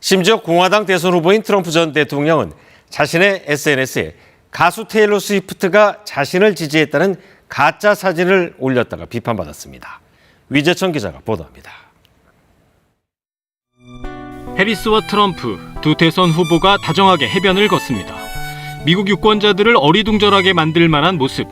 심지어 공화당 대선 후보인 트럼프 전 대통령은 자신의 SNS에 가수 테일러 스위프트가 자신을 지지했다는 가짜 사진을 올렸다가 비판받았습니다. 위재천 기자가 보도합니다. 해리스와 트럼프 두 대선 후보가 다정하게 해변을 걷습니다. 미국 유권자들을 어리둥절하게 만들 만한 모습.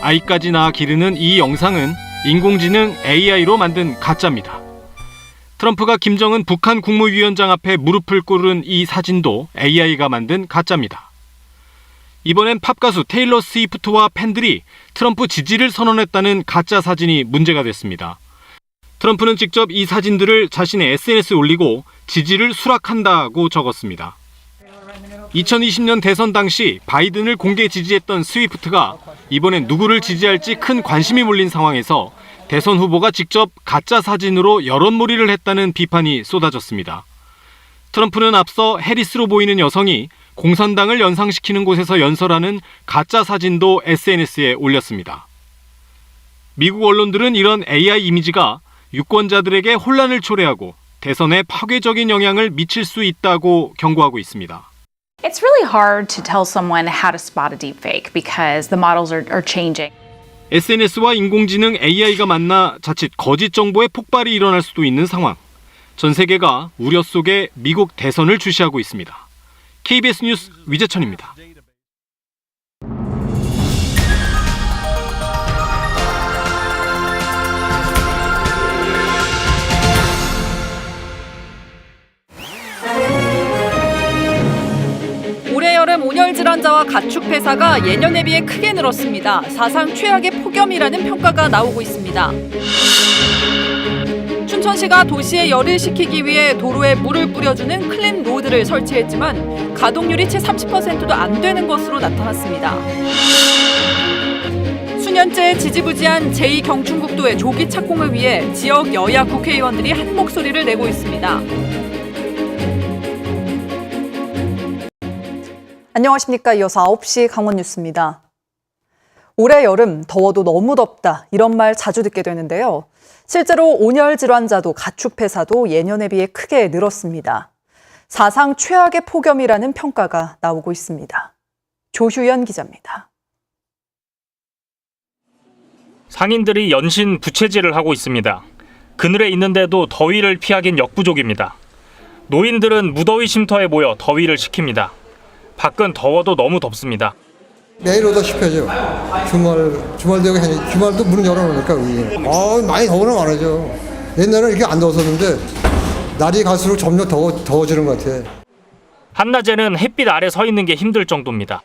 아이까지 낳아 기르는 이 영상은 인공지능 AI로 만든 가짜입니다. 트럼프가 김정은 북한 국무위원장 앞에 무릎을 꿇은 이 사진도 AI가 만든 가짜입니다. 이번엔 팝가수 테일러 스위프트와 팬들이 트럼프 지지를 선언했다는 가짜 사진이 문제가 됐습니다. 트럼프는 직접 이 사진들을 자신의 SNS에 올리고 지지를 수락한다고 적었습니다. 2020년 대선 당시 바이든을 공개 지지했던 스위프트가 이번엔 누구를 지지할지 큰 관심이 몰린 상황에서 대선 후보가 직접 가짜 사진으로 여론몰이를 했다는 비판이 쏟아졌습니다. 트럼프는 앞서 해리스로 보이는 여성이 공산당을 연상시키는 곳에서 연설하는 가짜 사진도 SNS에 올렸습니다. 미국 언론들은 이런 AI 이미지가 유권자들에게 혼란을 초래하고 대선에 파괴적인 영향을 미칠 수 있다고 경고하고 있습니다. It's really hard to tell someone how to spot a deepfake because the models are, are changing. SNS와 인공지능 AI가 만나 자칫 거짓 정보의 폭발이 일어날 수도 있는 상황. 전 세계가 우려 속에 미국 대선을 주시하고 있습니다. KBS 뉴스 위재천입니다. 여름 온열 질환자와 가축 폐사가 예년에 비해 크게 늘었습니다. 사상 최악의 폭염이라는 평가가 나오고 있습니다. 춘천시가 도시에 열을 식히기 위해 도로에 물을 뿌려주는 클린 로드를 설치했지만 가동률이 채 30%도 안 되는 것으로 나타났습니다. 수년째 지지부지한 제2경춘국도의 조기 착공을 위해 지역 여야 국회의원들이 한 목소리를 내고 있습니다. 안녕하십니까. 이어서 9시 강원 뉴스입니다. 올해 여름 더워도 너무 덥다 이런 말 자주 듣게 되는데요. 실제로 온열 질환자도 가축 폐사도 예년에 비해 크게 늘었습니다. 사상 최악의 폭염이라는 평가가 나오고 있습니다. 조휴연 기자입니다. 상인들이 연신 부채질을 하고 있습니다. 그늘에 있는데도 더위를 피하긴 역부족입니다. 노인들은 무더위 쉼터에 모여 더위를 식힙니다. 밖은 더워도 너무 덥습니다. 매일 오다시피 하죠. 주말, 주말 되고 하니, 주말도 문을 열어놓으니까, 위에. 아 많이 더우는 많아죠. 옛날에는 이렇게 안 더웠었는데, 날이 갈수록 점점 더워, 더워지는 것 같아. 한낮에는 햇빛 아래 서 있는 게 힘들 정도입니다.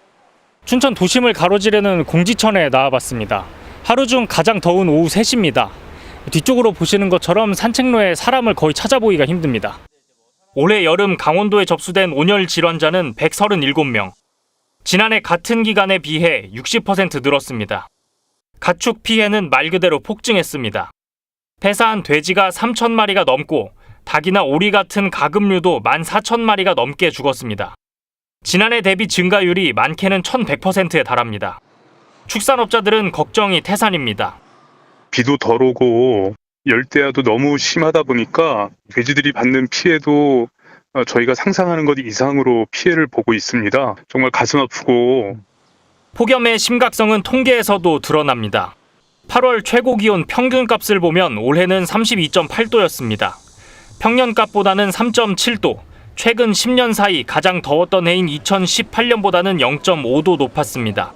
춘천 도심을 가로지르는 공지천에 나와봤습니다. 하루 중 가장 더운 오후 3시입니다. 뒤쪽으로 보시는 것처럼 산책로에 사람을 거의 찾아보기가 힘듭니다. 올해 여름 강원도에 접수된 온열 질환자는 137명. 지난해 같은 기간에 비해 60% 늘었습니다. 가축 피해는 말 그대로 폭증했습니다. 폐사한 돼지가 3천 마리가 넘고 닭이나 오리 같은 가금류도 14,000마리가 넘게 죽었습니다. 지난해 대비 증가율이 많게는 1,100%에 달합니다. 축산업자들은 걱정이 태산입니다. 비도 덜 오고 열대야도 너무 심하다 보니까 돼지들이 받는 피해도 어, 저희가 상상하는 것 이상으로 피해를 보고 있습니다. 정말 가슴 아프고 폭염의 심각성은 통계에서도 드러납니다. 8월 최고 기온 평균 값을 보면 올해는 32.8도였습니다. 평년 값보다는 3.7도, 최근 10년 사이 가장 더웠던 해인 2018년보다는 0.5도 높았습니다.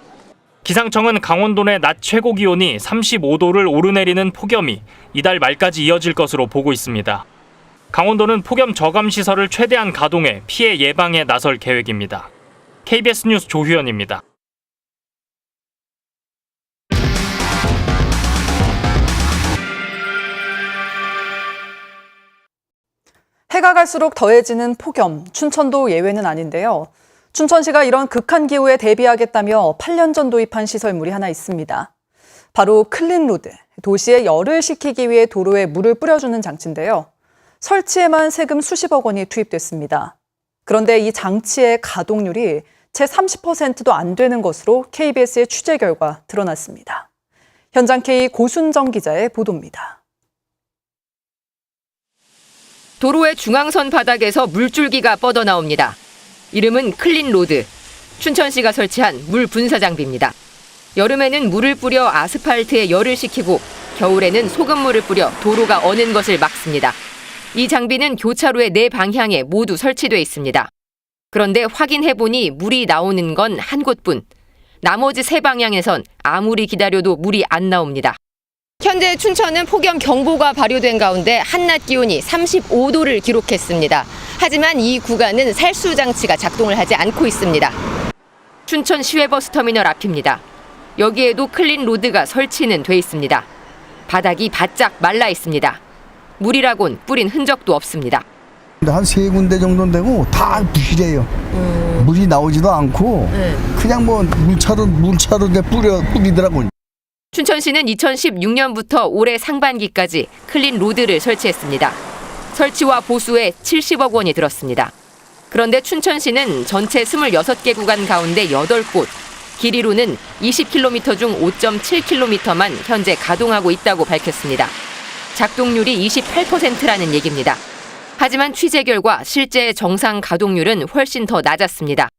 기상청은 강원도 내 낮 최고 기온이 35도를 오르내리는 폭염이 이달 말까지 이어질 것으로 보고 있습니다. 강원도는 폭염 저감 시설을 최대한 가동해 피해 예방에 나설 계획입니다. KBS 뉴스 조휴연입니다. 해가 갈수록 더해지는 폭염, 춘천도 예외는 아닌데요. 춘천시가 이런 극한 기후에 대비하겠다며 8년 전 도입한 시설물이 하나 있습니다. 바로 클린로드, 도시에 열을 식히기 위해 도로에 물을 뿌려주는 장치인데요. 설치에만 세금 수십억 원이 투입됐습니다. 그런데 이 장치의 가동률이 채 30%도 안 되는 것으로 KBS의 취재 결과 드러났습니다. 현장 K 고순정 기자의 보도입니다. 도로의 중앙선 바닥에서 물줄기가 뻗어나옵니다. 이름은 클린 로드. 춘천시가 설치한 물 분사 장비입니다. 여름에는 물을 뿌려 아스팔트에 열을 식히고 겨울에는 소금물을 뿌려 도로가 어는 것을 막습니다. 이 장비는 교차로의 네 방향에 모두 설치돼 있습니다. 그런데 확인해 보니 물이 나오는 건 한 곳뿐. 나머지 세 방향에선 아무리 기다려도 물이 안 나옵니다. 현재 춘천은 폭염 경보가 발효된 가운데 한낮 기온이 35도를 기록했습니다. 하지만 이 구간은 살수 장치가 작동을 하지 않고 있습니다. 춘천 시외버스 터미널 앞입니다. 여기에도 클린 로드가 설치는 돼 있습니다. 바닥이 바짝 말라 있습니다. 물이라곤 뿌린 흔적도 없습니다. 한 세 군데 정도 되고 다 부실해요. 물이 나오지도 않고 그냥 뭐 물차로 물차로 내 뿌려 뿌리더라고. 춘천시는 2016년부터 올해 상반기까지 클린 로드를 설치했습니다. 설치와 보수에 70억 원이 들었습니다. 그런데 춘천시는 전체 26개 구간 가운데 8곳, 길이로는 20km 중 5.7km만 현재 가동하고 있다고 밝혔습니다. 작동률이 28%라는 얘기입니다. 하지만 취재 결과 실제 정상 가동률은 훨씬 더 낮았습니다.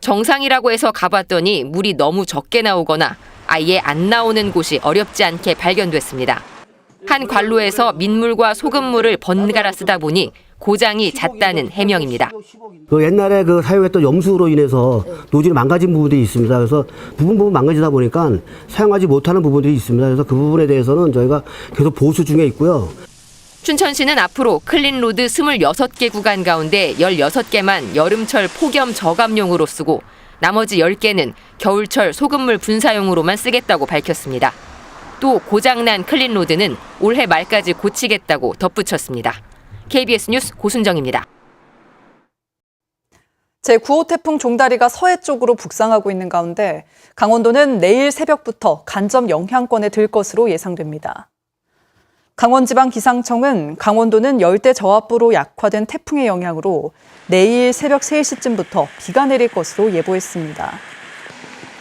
정상이라고 해서 가봤더니 물이 너무 적게 나오거나 아예 안 나오는 곳이 어렵지 않게 발견됐습니다. 한 관로에서 민물과 소금물을 번갈아 쓰다 보니 고장이 잦다는 해명입니다. 그 옛날에 그 사용했던 염수로 인해서 노즐이 망가진 부분들이 있습니다. 그래서 부분 부분 망가지다 보니까 사용하지 못하는 부분들이 있습니다. 그래서 그 부분에 대해서는 저희가 계속 보수 중에 있고요. 춘천시는 앞으로 클린 로드 26개 구간 가운데 16개만 여름철 폭염 저감용으로 쓰고 나머지 10개는 겨울철 소금물 분사용으로만 쓰겠다고 밝혔습니다. 또 고장난 클린 로드는 올해 말까지 고치겠다고 덧붙였습니다. KBS 뉴스 고순정입니다. 제9호 태풍 종다리가 서해 쪽으로 북상하고 있는 가운데 강원도는 내일 새벽부터 간접 영향권에 들 것으로 예상됩니다. 강원지방기상청은 강원도는 열대 저압부로 약화된 태풍의 영향으로 내일 새벽 3시쯤부터 비가 내릴 것으로 예보했습니다.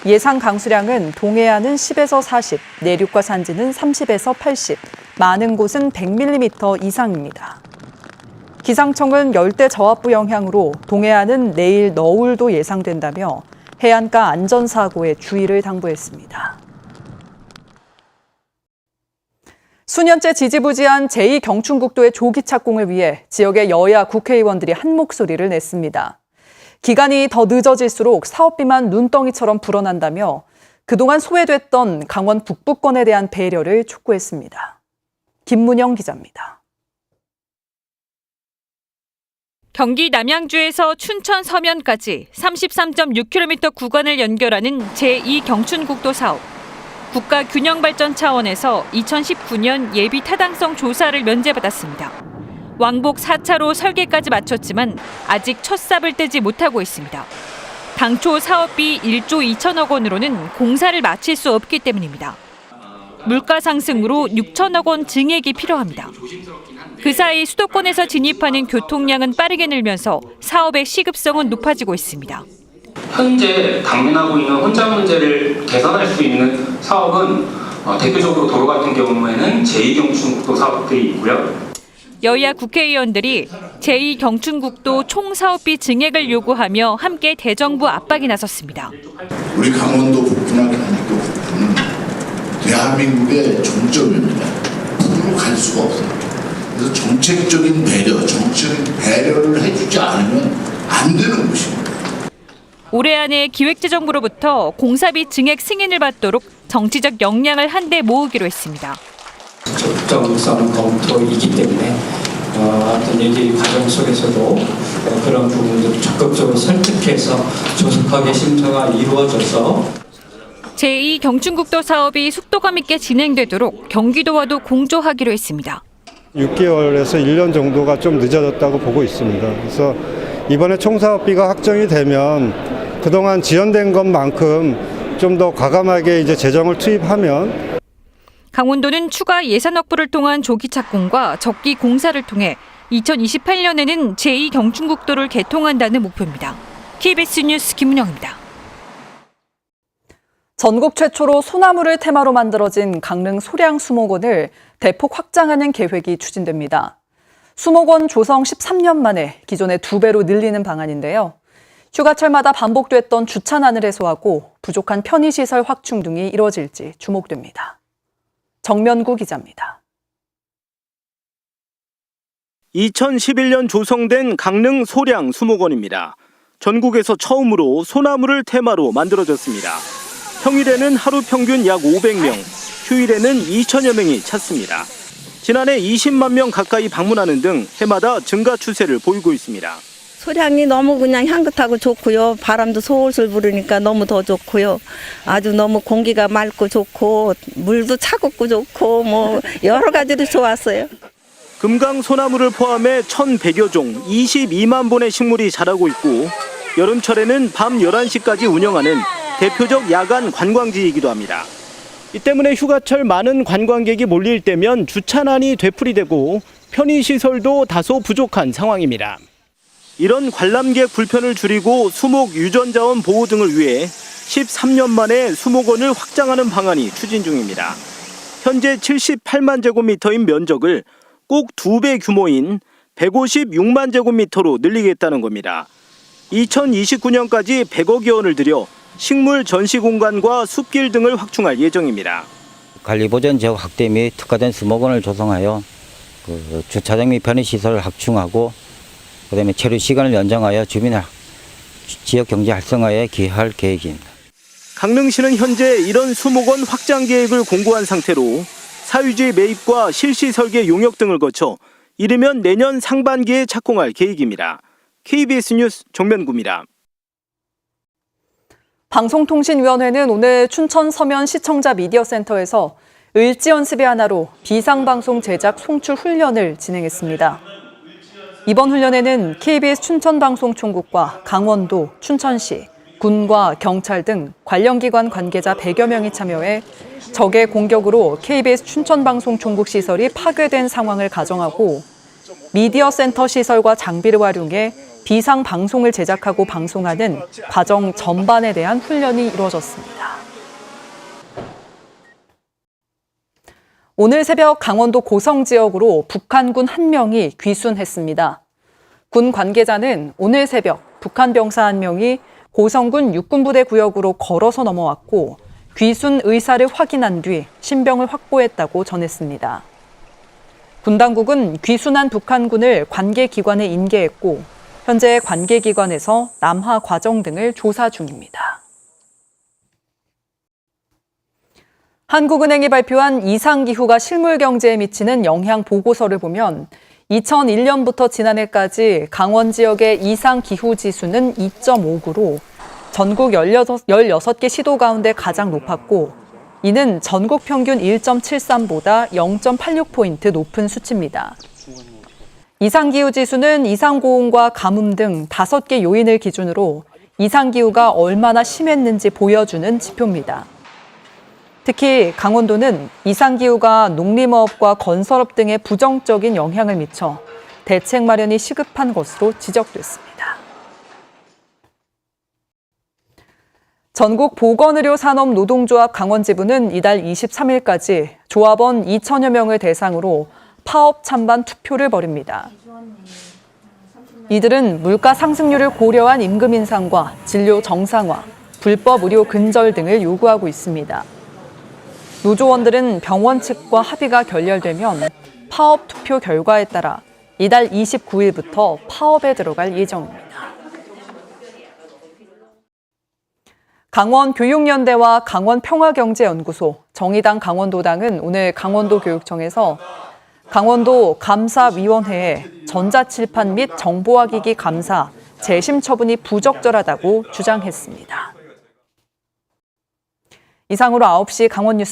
예상 강수량은 동해안은 10에서 40, 내륙과 산지는 30에서 80, 많은 곳은 100mm 이상입니다. 기상청은 열대 저압부 영향으로 동해안은 내일 너울도 예상된다며 해안가 안전사고에 주의를 당부했습니다. 수년째 지지부지한 제2경춘국도의 조기 착공을 위해 지역의 여야 국회의원들이 한 목소리를 냈습니다. 기간이 더 늦어질수록 사업비만 눈덩이처럼 불어난다며 그동안 소외됐던 강원 북부권에 대한 배려를 촉구했습니다. 김문영 기자입니다. 경기 남양주에서 춘천 서면까지 33.6km 구간을 연결하는 제2경춘국도 사업. 국가 균형 발전 차원에서 2019년 예비 타당성 조사를 면제받았습니다. 왕복 4차로 설계까지 마쳤지만 아직 첫 삽을 떼지 못하고 있습니다. 당초 사업비 1조 2천억 원으로는 공사를 마칠 수 없기 때문입니다. 물가 상승으로 6천억 원 증액이 필요합니다. 그 사이 수도권에서 진입하는 교통량은 빠르게 늘면서 사업의 시급성은 높아지고 있습니다. 현재 당면하고 있는 혼잡 문제를 개선할 수 있는 사업은 어, 대표적으로 도로 같은 경우에는 제2경춘국도 사업들이 있고요. 여야 국회의원들이 제2경춘국도 총사업비 증액을 요구하며 함께 대정부 압박에 나섰습니다. 우리 강원도 북부나 경기도 북부는 대한민국의 종점입니다. 북으로 갈 수가 없어요. 그래서 정책적인 배려, 정책적인 배려를 해주지 않으면 안 되는 곳입니다. 올해 안에 기획재정부로부터 공사비 증액 승인을 받도록 정치적 역량을 한데 모으기로 했습니다. 적정성 검토이기 때문에 어, 어떤 이제 이 과정 속에서도 어, 그런 부분들을 적극적으로 설득해서 조속하게 심사가 이루어져서 제2경춘국도 사업이 속도감 있게 진행되도록 경기도와도 공조하기로 했습니다. 6개월에서 1년 정도가 좀 늦어졌다고 보고 있습니다. 그래서 이번에 총사업비가 확정이 되면 그동안 지연된 것만큼 좀 더 과감하게 이제 재정을 투입하면 강원도는 추가 예산 확보를 통한 조기 착공과 적기 공사를 통해 2028년에는 제2경춘국도를 개통한다는 목표입니다. KBS 뉴스 김은영입니다. 전국 최초로 소나무를 테마로 만들어진 강릉 소량 수목원을 대폭 확장하는 계획이 추진됩니다. 수목원 조성 13년 만에 기존의 두 배로 늘리는 방안인데요. 휴가철마다 반복됐던 주차난을 해소하고 부족한 편의시설 확충 등이 이뤄질지 주목됩니다. 정면구 기자입니다. 2011년 조성된 강릉 소량 수목원입니다. 전국에서 처음으로 소나무를 테마로 만들어졌습니다. 평일에는 하루 평균 약 500명, 휴일에는 2천여 명이 찾습니다. 지난해 20만 명 가까이 방문하는 등 해마다 증가 추세를 보이고 있습니다. 소량이 너무 그냥 향긋하고 좋고요. 바람도 솔솔 부르니까 너무 더 좋고요. 아주 너무 공기가 맑고 좋고 물도 차갑고 좋고 뭐 여러 가지로 좋았어요. 금강 소나무를 포함해 1,100여 종 22만 본의 식물이 자라고 있고 여름철에는 밤 11시까지 운영하는 대표적 야간 관광지이기도 합니다. 이 때문에 휴가철 많은 관광객이 몰릴 때면 주차난이 되풀이되고 편의시설도 다소 부족한 상황입니다. 이런 관람객 불편을 줄이고 수목 유전자원 보호 등을 위해 13년 만에 수목원을 확장하는 방안이 추진 중입니다. 현재 78만 제곱미터인 면적을 꼭 두 배 규모인 156만 제곱미터로 늘리겠다는 겁니다. 2029년까지 100억여 원을 들여 식물 전시 공간과 숲길 등을 확충할 예정입니다. 관리보전 지역 확대 및 특화된 수목원을 조성하여 그 주차장 및 편의시설을 확충하고 그 다음에 체류 시간을 연장하여 주민 지역 경제 활성화에 기여할 계획입니다. 강릉시는 현재 이런 수목원 확장 계획을 공고한 상태로 사유지 매입과 실시 설계 용역 등을 거쳐 이르면 내년 상반기에 착공할 계획입니다. KBS 뉴스 정면구입니다. 방송통신위원회는 오늘 춘천 서면 시청자 미디어센터에서 을지 연습의 하나로 비상방송 제작 송출 훈련을 진행했습니다. 이번 훈련에는 KBS 춘천방송총국과 강원도, 춘천시, 군과 경찰 등 관련 기관 관계자 100여 명이 참여해 적의 공격으로 KBS 춘천방송총국 시설이 파괴된 상황을 가정하고 미디어 센터 시설과 장비를 활용해 비상 방송을 제작하고 방송하는 과정 전반에 대한 훈련이 이루어졌습니다. 오늘 새벽 강원도 고성 지역으로 북한군 한 명이 귀순했습니다. 군 관계자는 오늘 새벽 북한 병사 한 명이 고성군 육군부대 구역으로 걸어서 넘어왔고 귀순 의사를 확인한 뒤 신병을 확보했다고 전했습니다. 군 당국은 귀순한 북한군을 관계기관에 인계했고 현재 관계기관에서 남하 과정 등을 조사 중입니다. 한국은행이 발표한 이상기후가 실물 경제에 미치는 영향 보고서를 보면 2001년부터 지난해까지 강원 지역의 이상기후 지수는 2.59로 전국 16, 16개 시도 가운데 가장 높았고 이는 전국 평균 1.73보다 0.86포인트 높은 수치입니다. 이상기후 지수는 이상고온과 가뭄 등 5개 요인을 기준으로 이상기후가 얼마나 심했는지 보여주는 지표입니다. 특히 강원도는 이상기후가 농림어업과 건설업 등에 부정적인 영향을 미쳐 대책 마련이 시급한 것으로 지적됐습니다. 전국 보건의료 산업노동조합 강원지부는 이달 23일까지 조합원 2천여 명을 대상으로 파업 찬반 투표를 벌입니다. 이들은 물가 상승률을 고려한 임금 인상과 진료 정상화, 불법 의료 근절 등을 요구하고 있습니다. 노조원들은 병원 측과 합의가 결렬되면 파업 투표 결과에 따라 이달 29일부터 파업에 들어갈 예정입니다. 강원 교육연대와 강원 평화경제연구소, 정의당 강원도당은 오늘 강원도 교육청에서 강원도 감사위원회에 전자칠판 및 정보화기기 감사 재심 처분이 부적절하다고 주장했습니다. 이상으로 9시 강원 뉴스